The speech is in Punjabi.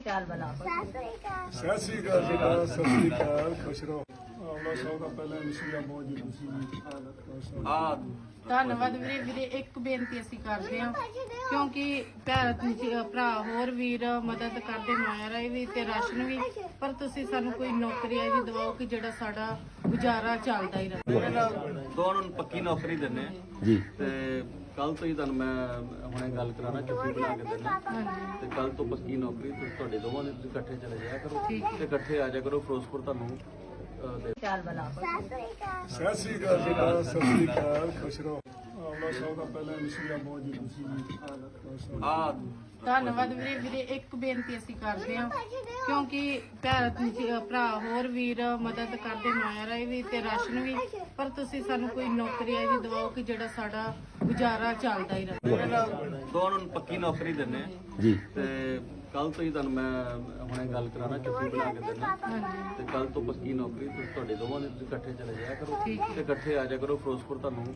ਚਾਲ ਬਲਾ ਸਤਿ ਸ੍ਰੀ ਅਕਾਲ। ਜੀ ਸਤਿ ਸ੍ਰੀ ਅਕਾਲ ਖੁਸ਼ ਰਹੋ। ਆਉਣਾ ਸੌ ਦਾ ਪਹਿਲਾਂ ਨਸੀਆ ਬਹੁਤ ਜੀ ਤੁਸੀਂ ਆ ਧੰਨਵਾਦ ਵੀਰੇ ਵੀਰੇ ਇੱਕ ਬੇਨਤੀ ਅਸੀਂ ਕਰਦੇ ਹਾਂ ਕਿਉਂਕਿ ਭਰਾ ਹੋਰ ਵੀਰ ਮਦਦ ਕਰਦੇ ਮਾਇਆ ਰਾਈ ਵੀ ਤੇ ਰਾਸ਼ਨ ਵੀ ਪਰ ਤੁਸੀਂ ਸਾਨੂੰ ਕੋਈ ਨੌਕਰੀ ਜੀ ਦਿਵਾਓ ਕਿ ਜਿਹੜਾ ਸਾਡਾ ਗੁਜ਼ਾਰਾ ਚੱਲਦਾ ਹੀ ਰਹੇ। ਦੋਨਾਂ ਨੂੰ ਪੱਕੀ ਨੌਕਰੀ ਦਿੰਨੇ ਜੀ। ਤੇ ਕੱਲ ਤੋਂ ਹੀ ਤੁਹਾਨੂੰ ਮੈਂ ਹੁਣੇ ਗੱਲ ਕਰਾਣਾ ਚਿੱਠੀ ਬਣਾ ਕੇ ਤੇ ਕੱਲ ਤੋਂ ਪੱਕੀ ਨੌਕਰੀ ਤੇ ਤੁਹਾਡੇ ਦੋਵਾਂ ਦੇ ਤੁਸੀਂ ਇਕੱਠੇ ਚਲੇ ਜਾਇਆ ਕਰੋ ਤੇ ਇਕੱਠੇ ਆ ਜਾਇਆ ਕਰੋ ਫਿਰੋਜ਼ਪੁਰ ਤੁਹਾਨੂੰ ਅਹ, ਦੇ ਚਾਲ ਬਲਾ ਸਤਿ ਸ੍ਰੀ ਅਕਾਲ। ਜੀ ਸਤਿ ਸ੍ਰੀ ਅਕਾਲ। ਖੁਸ਼ ਰਹੋ। ਆਉਣਾ ਸੌ ਦਾ ਪਹਿਲਾਂ ਨਸੀਆ ਬਹੁਤ ਜੀ। ਤੁਸੀਂ ਆ। ਧੰਨਵਾਦ ਵੀਰੇ ਵੀਰੇ ਇੱਕ ਬੇਨਤੀ ਅਸੀਂ ਕਰਦੇ ਹਾਂ ਕਿਉਂਕਿ ਜੀ, ਭਰਾ ਹੋਰ ਵੀਰ ਮਦਦ ਕਰਦੇ ਮਾਇਆ ਰਾਈ ਵੀ ਤੇ ਰਾਸ਼ਨ ਵੀ ਪਰ ਤੁਸੀਂ ਸਾਨੂੰ ਕੋਈ ਨੌਕਰੀ ਆ ਜੀ ਦਿਵਾਓ ਕਿ ਜਿਹੜਾ ਸਾਡਾ ਗੁਜ਼ਾਰਾ ਚੱਲਦਾ ਹੀ ਰਹੇ। ਦੋਨਾਂ ਨੂੰ ਪੱਕੀ ਨੌਕਰੀ ਦਿੰਨੇ ਜੀ। ਤੇ ਕੱਲ ਤੋਂ ਹੀ ਤੁਹਾਨੂੰ ਮੈਂ ਹੁਣੇ ਗੱਲ ਕਰਾਣਾ ਚਿੱਠੀ ਬਣਾ ਕੇ ਦੇਣਾ ਤੇ ਕੱਲ ਤੋਂ ਪੱਕੀ ਨੌਕਰੀ ਤੁਹਾਡੇ ਦੋਵਾਂ ਦੇ ਇਕੱਠੇ ਚਲੇ ਜਾਇਆ ਕਰੋ। ਤੇ ਇਕੱਠੇ ਆ ਜਾਇਆ ਕਰੋ ਫਿਰੋਜ਼ਪੁਰ ਤੁਹਾਨੂੰ